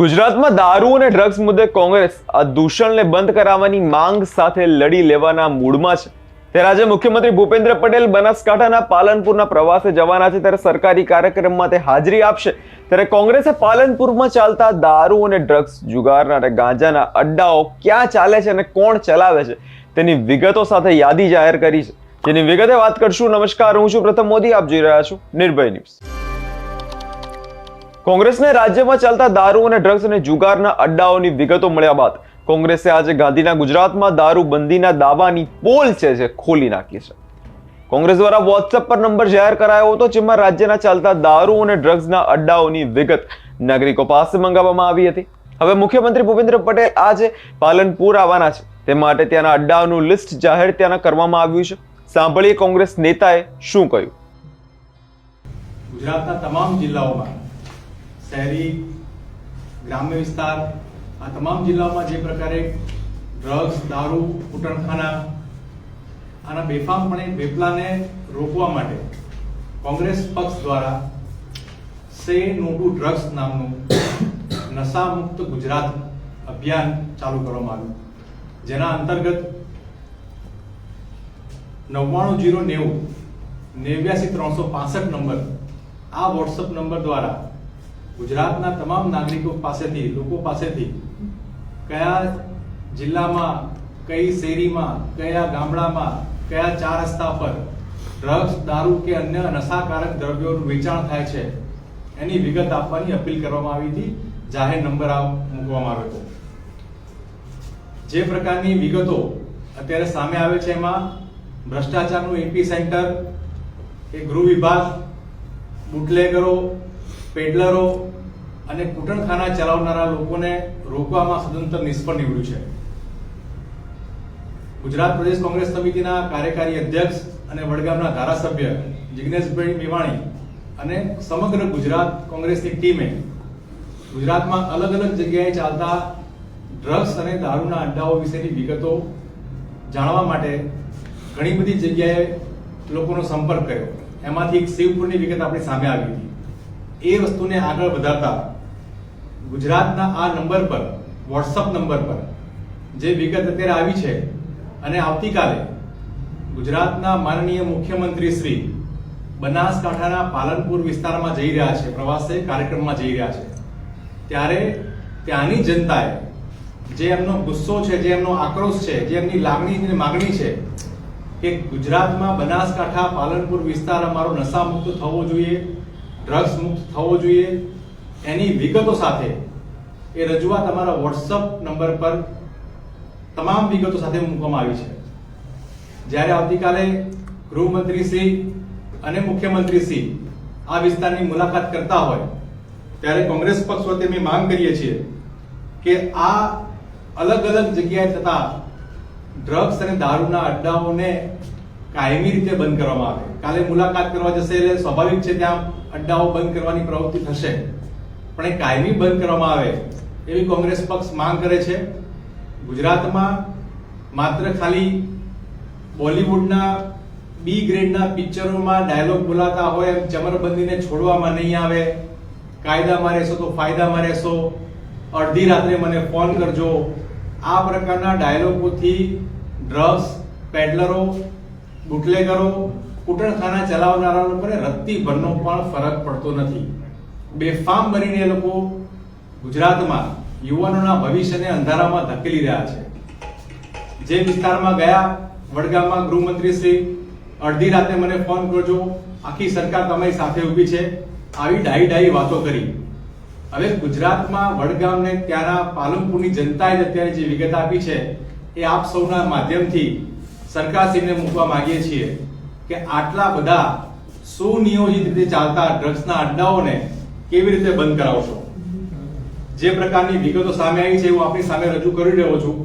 ગુજરાતમાં દારૂ અને ડ્રગ્સ મુદ્દે કોંગ્રેસ આ દૂષણને બંધ કરાવવાની માંગ સાથે લડી લેવાના મૂડમાં છે. ત્યારે આજે મુખ્યમંત્રી ભૂપેન્દ્ર પટેલ બનાસકાંઠાના પાલનપુરના પ્રવાસે જવાના છે. ત્યારે સરકારી કાર્યક્રમમાં તે હાજરી આપશે. ત્યારે કોંગ્રેસે પાલનપુરમાં ચાલતા દારૂ અને ડ્રગ્સ જુગારના અને ગાંજાના અડ્ડાઓ ક્યાં ચાલે છે અને કોણ ચલાવે છે તેની વિગતો સાથે યાદી જાહેર કરી છે. જેની વિગતે વાત કરશું. નમસ્કાર, હું છું પ્રથમ મોદી. આપ જોઈ રહ્યા છો નિર્ભય ન્યૂઝ. કોંગ્રેસને રાજ્યમાં ચાલતા દારૂ અને ડ્રગ્સ અને જુગારના અડ્ડાઓની વિગતો મળ્યા બાદ કોંગ્રેસે આજે ગાંધીના ગુજરાતમાં દારૂ બંધીના દાવાની પોલ છે જે ખોલી નાખી છે. કોંગ્રેસ દ્વારા વોટ્સએપ પર નંબર જાહેર કરાયો હતો, જેમાં રાજ્યના ચાલતા દારૂ અને ડ્રગ્સના અડ્ડાઓની વિગત નાગરિકો પાસે મંગાવવામાં આવી હતી. હવે મુખ્યમંત્રી ભૂપેન્દ્ર પટેલ આજે પાલનપુર આવવાના છે. તે માટે ત્યાંના અડ્ડાઓનું લિસ્ટ જાહેર ત્યાંના કરવામાં આવ્યું છે. સાંભળીએ કોંગ્રેસ નેતાએ શું કહ્યું. ગુજરાતના તમામ જિલ્લાઓમાં શહેરી, ગ્રામ્ય વિસ્તાર, આ તમામ જિલ્લાઓમાં જે પ્રકારે ડ્રગ્સ દારૂ, કૂટણખાના, આના બેફામપણે બેપલાને રોકવા માટે કોંગ્રેસ પક્ષ દ્વારા સે નો ટુ ડ્રગ્સ નામનું નશામુક્ત ગુજરાત અભિયાન ચાલુ કરવામાં આવ્યું. જેના અંતર્ગત નવ્વાણું જીરો નેવું નેવ્યાસી ત્રણસો પાસઠ નંબર આ વોટ્સઅપ નંબર દ્વારા ગુજરાતના તમામ નાગરિકો પાસેથી, લોકો પાસેથી કયા જિલ્લામાં, કઈ શેરીમાં, કયા ગામડામાં, કયા ચાર રસ્તા પર ડ્રગ્સ દારૂ કે અન્ય નશાકારક દ્રવ્યોનું વેચાણ થાય છે, એની વિગત આપવાની અપીલ કરવામાં આવી હતી. જાહેર નંબર મૂકવામાં આવ્યો હતો. જે પ્રકારની વિગતો અત્યારે સામે આવે છે એમાં, ભ્રષ્ટાચારનું એપી સેન્ટર, એ ગૃહ વિભાગ, બુટલેગરો પેડલરો અને કૂટણખાના ચલાવનારા લોકોને રોકવામાં સદંતર નિષ્ફળ નીવડ્યું છે. ગુજરાત પ્રદેશ કોંગ્રેસ સમિતિના કાર્યકારી અધ્યક્ષ અને વડગામના ધારાસભ્ય જિગ્નેશભાઈ મેવાણી અને સમગ્ર ગુજરાત કોંગ્રેસની ટીમે ગુજરાતમાં અલગ અલગ જગ્યાએ ચાલતા ડ્રગ્સ અને દારૂના અડ્ડાઓ વિશેની વિગતો જાણવા માટે ઘણી બધી જગ્યાએ લોકોનો સંપર્ક કર્યો. એમાંથી એક શિવપુરની વિગત આપણી સામે આવી હતી. એ વસ્તુને આગળ વધારતા ગુજરાતના આ નંબર પર વોટ્સઅપ નંબર પર જે વિગત અત્યારે આવી છે અને આવતીકાલે ગુજરાતના માનનીય મુખ્યમંત્રી શ્રી બનાસકાંઠાના પાલનપુર વિસ્તારમાં જઈ રહ્યા છે, પ્રવાસે કાર્યક્રમમાં જઈ રહ્યા છે. ત્યારે ત્યાંની જનતાએ જે એમનો ગુસ્સો છે, જે એમનો આક્રોશ છે, જે એમની લાગણી માગણી છે કે ગુજરાતમાં બનાસકાંઠા પાલનપુર વિસ્તાર અમારો નશામુક્ત થવો જોઈએ ડ્રગ્સ મુક્ત થવો જોઈએ. એની વિગતો સાથે એ રજૂઆત અમારા વોટ્સઅપ નંબર પર તમામ વિગતો સાથે મૂકવામાં આવી છે. જ્યારે આવતીકાલે ગૃહમંત્રી શ્રી અને મુખ્યમંત્રી શ્રી આ વિસ્તારની મુલાકાત કરતા હોય, ત્યારે કોંગ્રેસ પક્ષ વતી અમે માંગ કરીએ છીએ કે આ અલગ અલગ જગ્યાએ થતા ડ્રગ્સ અને દારૂના અડ્ડાઓને કાયમી રીતે બંધ કરવામાં આવે. કાલે મુલાકાત કરવા જશે એટલે સ્વાભાવિક છે ત્યાં અડ્ડાઓ બંધ કરવાની પ્રવૃત્તિ થશે. પણ એ કાયમી બંધ કરવામાં આવે, એવી કોંગ્રેસ પક્ષ માંગ કરે છે. ગુજરાતમાં માત્ર ખાલી બોલિવૂડના બી ગ્રેડના પિક્ચરોમાં ડાયલોગ બોલાતા હોય એમ ચમરબંધીને છોડવામાં નહીં આવે. કાયદામાં રહેશો તો ફાયદામાં રહેશો. અડધી રાત્રે મને ફોન કરજો. આ પ્રકારના ડાયલોગોથી ડ્રગ્સ, પેડલરો બુટલેગરો કુટણખાના ચલાવનારા લોકોને રત્તીભરનો પણ ફરક પડતો નથી. બેફામ બનીને લોકો ગુજરાતમાં યુવાનોના ભવિષ્યને અંધારામાં ધકેલી રહ્યા છે. જે વિસ્તારમાં ગયા, વડગામમાં ગૃહમંત્રી શ્રી અડધી રાતે મને ફોન કરજો, આખી સરકાર તમારી સાથે ઊભી છે. આવી ડાઈ ડાઈ વાતો કરી. હવે ગુજરાતમાં વડગામને ત્યાંના પાલનપુરની જનતાએ જ અત્યારે જે વિગત આપી છે, એ આપ સૌના માધ્યમથી સરકારશ્રીને મૂકવા માંગીએ છીએ કે આટલા બધા સુનિયોજિત રીતે ચાલતા ડ્રગ્સના અડ્ડાઓને કેવી રીતે બંધ કરાવશો? જે પ્રકારની વિગતો સામે આવી છે, હું આપણી સામે રજૂ કરી રહ્યો છું.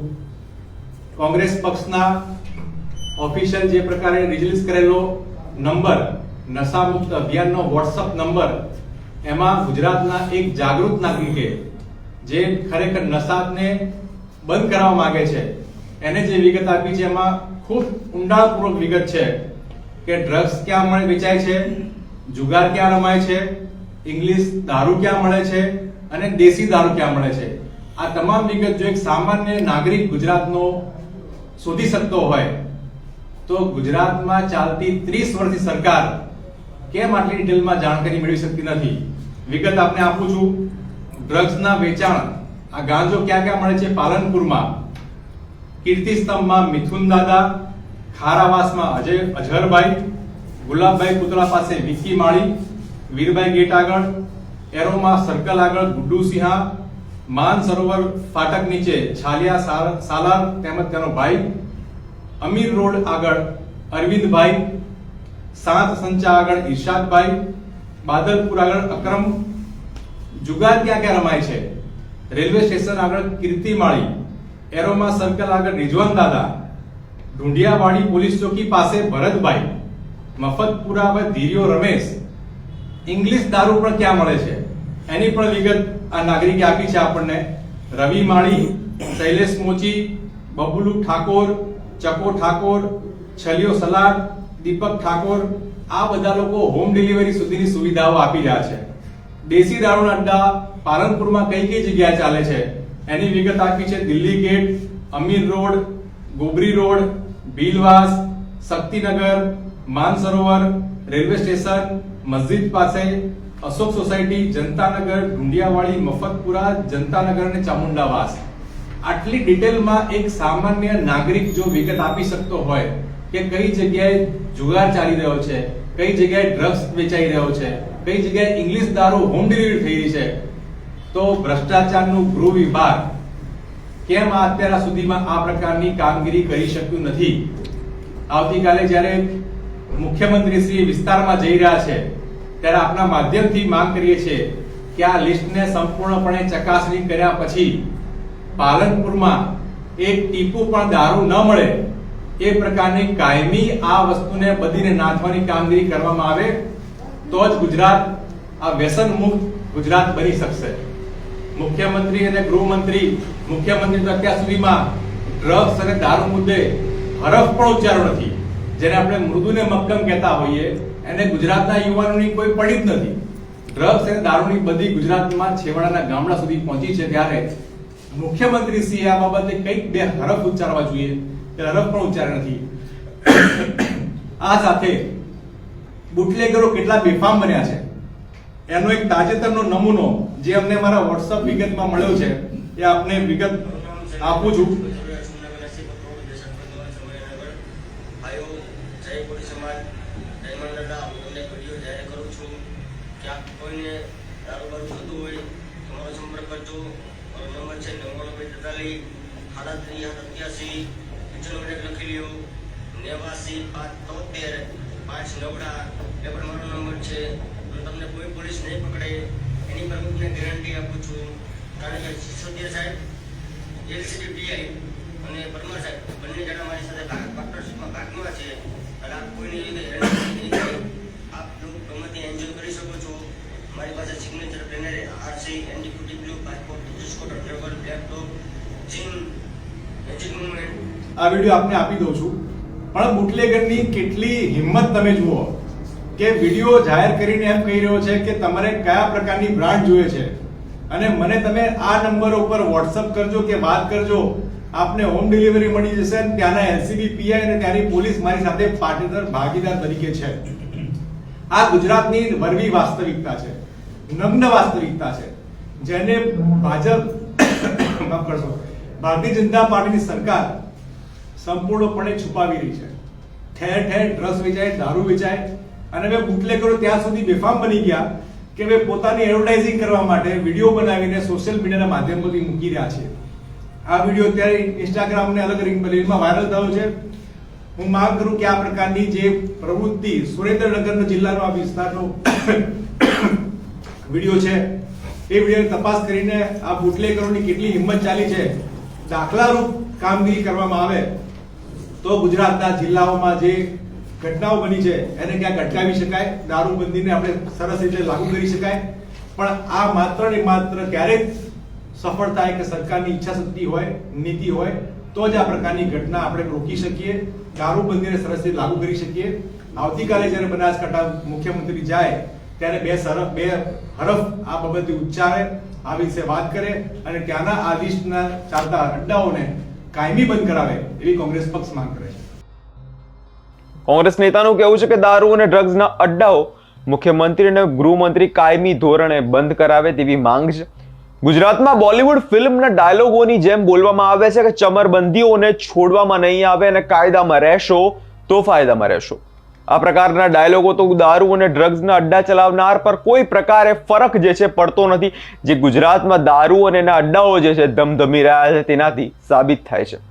કોંગ્રેસ પક્ષના ઓફિશિયલ જે પ્રકારે રિલીઝ કરેલો નંબર, નશામુક્ત અભિયાનનો વોટ્સઅપ નંબર, એમાં ગુજરાતના એક જાગૃત નાગરિકે જે ખરેખર નશાને બંધ કરાવવા માંગે છે એને જે વિગત આપી છે એમાં ખૂબ ઊંડાણપૂર્વક વિગત છે કે ડ્રગ્સ ક્યાં મળે, વેચાય છે, જુગાર ક્યાં રમાય છે, ઇંગ્લિશ દારૂ ક્યાં મળે છે અને દેશી દારૂ ક્યાં મળે છે. આ તમામ વિગત જો એક સામાન્ય નાગરિક ગુજરાતનો શોધી શકતો હોય, તો ગુજરાતમાં ચાલતી ત્રીસ વર્ષની સરકાર કેમ આટલી ડિટેલમાં જાણકારી મેળવી શકતી નથી? વિગત આપને આપું છું. ડ્રગ્સના વેચાણ આ ગાંજો ક્યાં ક્યાં મળે છે? પાલનપુરમાં. કીર્તિ સ્તંભમાં મિથુન દાદા, ખારાવાસમાં અજય અજહરભાઈ ગુલાબભાઈ પુતળા પાસે વિક્કી માળી, વીરભાઈ ગેટ આગળ, એરોમાં સર્કલ આગળ ગુડ્ડુ સિંહા, માન સરોવર ફાટક નીચે છાલિયા સાલાર તેમજ તેનો ભાઈ, અમીર રોડ આગળ અરવિંદભાઈ, સાત સંચા આગળ ઈર્ષાદભાઈ, બાદલપુર આગળ અક્રમ, જુગાર ક્યાં ક્યાં રમાય છે? રેલવે સ્ટેશન આગળ કીર્તિમાળી એરોમા સર્કલ આગળ રિજવાન દાદા. ઢુંડિયાવાડી પોલીસ ચોકી પાસે ભરતભાઈ. મફતપુરા હવે ધીર્યો રમેશ. ઇંગ્લિશ દારૂ પણ ક્યાં મળે છે? એની પણ વિગત આ નાગરિકે આપી છે આપણને. રવિ માળી, શૈલેષ મોચી, બબુલુ ઠાકોર, ચકો ઠાકોર, છલિયો સલાડ, દીપક ઠાકોર, આ બધા લોકો હોમ ડિલિવરી સુધીની સુવિધાઓ આપી રહ્યા છે. દેશી દારૂના અડ્ડા પાલનપુરમાં કઈ કઈ જગ્યાએ ચાલે છે? એની વિગત આપી છે Delhi gate, Amir road, Gobri road Bhilwas Shaktinagar, Mansarovar, railway station, મસ્જિદ પાસે, અશોક સોસાયટી, જનતાનગર ઢુંડિયાવાળી મફતપુરા, જનતાનગર અને ચામુંડાવાસ. આટલી ડિટેલમાં એક સામાન્ય નાગરિક જો વિગત આપી શકતો હોય કે કઈ જગ્યાએ જુગાર ચાલી રહ્યો છે, કઈ જગ્યાએ ડ્રગ્સ વેચાઈ રહ્યો છે, કઈ જગ્યાએ ઇંગ્લિશ દારૂ હોમ ડિલિવરી થઈ રહી છે તો ભ્રષ્ટાચારનું ગૃહ વિભાગ કેમ અત્યાર સુધીમાં આ પ્રકારની કામગીરી કરી શક્યું નથી? આવતીકાલે જ્યારે મુખ્યમંત્રી શ્રી વિસ્તારમાં જઈ રહ્યા છે, ત્યારે આપના માધ્યમથી માંગ કરીએ છીએ કે આ લિસ્ટને સંપૂર્ણપણે ચકાસણી કર્યા પછી પાલનપુરમાં એક ટીપું પણ દારૂ ન મળે એ પ્રકારની કાયમી આ વસ્તુને બધીને નાથવાની કામગીરી કરવામાં આવે, તો જ ગુજરાત આ વ્યસન મુક્ત ગુજરાત બની શકશે. મુખ્યમંત્રી અને ગૃહમંત્રી, મુખ્યમંત્રી તો અત્યાર સુધીમાં ડ્રગ્સ અને દારૂ મુદ્દે હરફ પણ ઉચ્ચારો નથી. જેને આપણે મૃદુને મક્કમ કહેતા હોઈએ, એને ગુજરાતના યુવાનોની કોઈ પડી જ નથી. ડ્રગ્સ અને દારૂની બધી ગુજરાતમાં છેવાડાના ગામડા સુધી પહોંચી છે ત્યારે મુખ્યમંત્રી શ્રી આ બાબતે કંઈક બે હરફ ઉચ્ચારવા જોઈએ. તે હરફ પણ ઉચ્ચાર નથી. આ સાથે બુટલેગરો કેટલા બેફામ બન્યા છે. એનો એક તાજેતરનો નમૂનો જે અમને મારા વોટ્સઅપ વિગતમાં મળ્યો છે, એ આપને વિગત આપું છું. નેવાસી, પાંચ તોતેર, પાંચ નવડા, એ પણ મારો નંબર છે. અને તમને કોઈ પોલીસ નહીં પકડે એની પર હું ગેરંટી આપું છું. કારણ કે સિસોદિયા સાહેબ એલસીડી પીઆઈ અને પરમાર સાહેબ, બંને જણા મારી સાથે ભાગ પાર્ટનરશિપમાં ભાગમાં છે. અને આપ કોઈની ગેરંટી નહીં થાય. આપ લોકો ગમે તે એન્જોય કરી શકો છો. મારી પાસે signature planner RC NDPT blue passport scooter driver laptop gym magic movement આ વીડિયો આપને આપી દઉં છું. પણ બુટલેગરની કેટલી હિંમત તમે જુઓ. કે વીડિયો જાહેર કરીને એમ કહી રહ્યો છે કે તમારે કયા પ્રકારની બ્રાન્ડ જોઈએ છે? અને મને તમે આ નંબર ઉપર વોટ્સઅપ કરજો કે વાત કરજો. આપને હોમ ડિલિવરી મળી જશે ત્યાંના એલસીબી પીઆઈ અને ત્યાંની પોલીસ મારી સાથે પાટીદાર, ભાગીદાર તરીકે છે. આ ગુજરાતની વરવી વાસ્તવિકતા છે. નગ્ન વાસ્તવિકતા છે. જેને ભાજપ માફ કરશો, ભારતીય જનતા પાર્ટીની સરકાર સંપૂર્ણપણે છુપાવી રહી છે. ઠેર ઠેર ડ્રગ્સ વેચાય, દારૂ વેચાય અને મેં બુટલેગરો ત્યાં સુધી બેફામ બની ગયા કે મેં પોતાની એડવર્ટાઇઝિંગ કરવા માટે વીડિયો બનાવીને સોશિયલ મીડિયાના માધ્યમોથી મૂકી રહ્યા છે આ વીડિયો અત્યારે ઇન્સ્ટાગ્રામ ને અલગ રીલમાં વાયરલ થયો છે. હું માંગ કરું કે આ પ્રકારની જે પ્રવૃત્તિ સુરેન્દ્રનગર જિલ્લાનો આ વિસ્તારનો વીડિયો છે, એ વિડીયોની તપાસ કરીને આ બુટલેકરોની કેટલી હિંમત ચાલી છે, દાખલારૂપ કામગીરી કરવામાં આવે તો ગુજરાતના જિલ્લાઓમાં જે ઘટનાઓ બની છે, એને ક્યાંક અટકાવી શકાય, દારૂબંધીને આપણે સરસ રીતે લાગુ કરી શકાય, પણ આ માત્ર ને માત્ર ક્યારેક સફળ થાય કે સરકારની ઈચ્છા શક્તિ હોય, નીતિ હોય, તો જ આ પ્રકારની ઘટના આપણે રોકી શકીએ, દારૂબંધીને સરસ રીતે લાગુ કરી શકીએ. આવતીકાલે જ્યારે બનાસકાંઠા મુખ્યમંત્રી જાય, ત્યારે બે સરફ બે હરફ આ બાબતે ઉચ્ચારે, આ વિશે વાત કરે અને ત્યાંના આદિશના ચાલતા અડ્ડાઓને કાયમી બંધ કરાવે, એવી કોંગ્રેસ પક્ષ માંગ કરે કોંગ્રેસ નેતાનું કહેવું છે કે દારૂ અને ડ્રગ્સના અડ્ડાઓ મુખ્યમંત્રી અને ગૃહમંત્રી કાયમી ધોરણે બંધ કરાવે તેવી માંગ છે. ગુજરાતમાં બોલિવૂડ ફિલ્મના ડાયલોગોની જેમ બોલવામાં આવે છે કે ચમરબંધીઓને છોડવામાં નહીં આવે અને કાયદામાં રહેશો તો ફાયદામાં રહેશો. આ પ્રકારના ડાયલોગો તો દારૂ અને ડ્રગ્સના અડ્ડા ચલાવનાર પર કોઈ પ્રકારે ફરક જે છે પડતો નથી, જે ગુજરાતમાં દારૂ અને એના અડ્ડાઓ જે છે ધમધમી રહ્યા છે તેનાથી સાબિત થાય છે.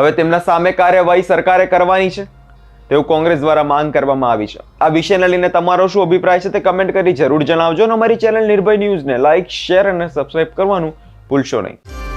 હવે તેમના સામે કાર્યવાહી સરકારે કરવાની છે. તેવું કોંગ્રેસ દ્વારા માંગ કરવામાં આવી છે. આ વિષયને લઈને તમારો શું અભિપ્રાય છે તે કમેન્ટ કરી જરૂર જણાવજો અને અમારી ચેનલ નિર્ભય ન્યૂઝને લાઇક, શેર અને સબસ્ક્રાઇબ કરવાનું ભૂલશો નહીં.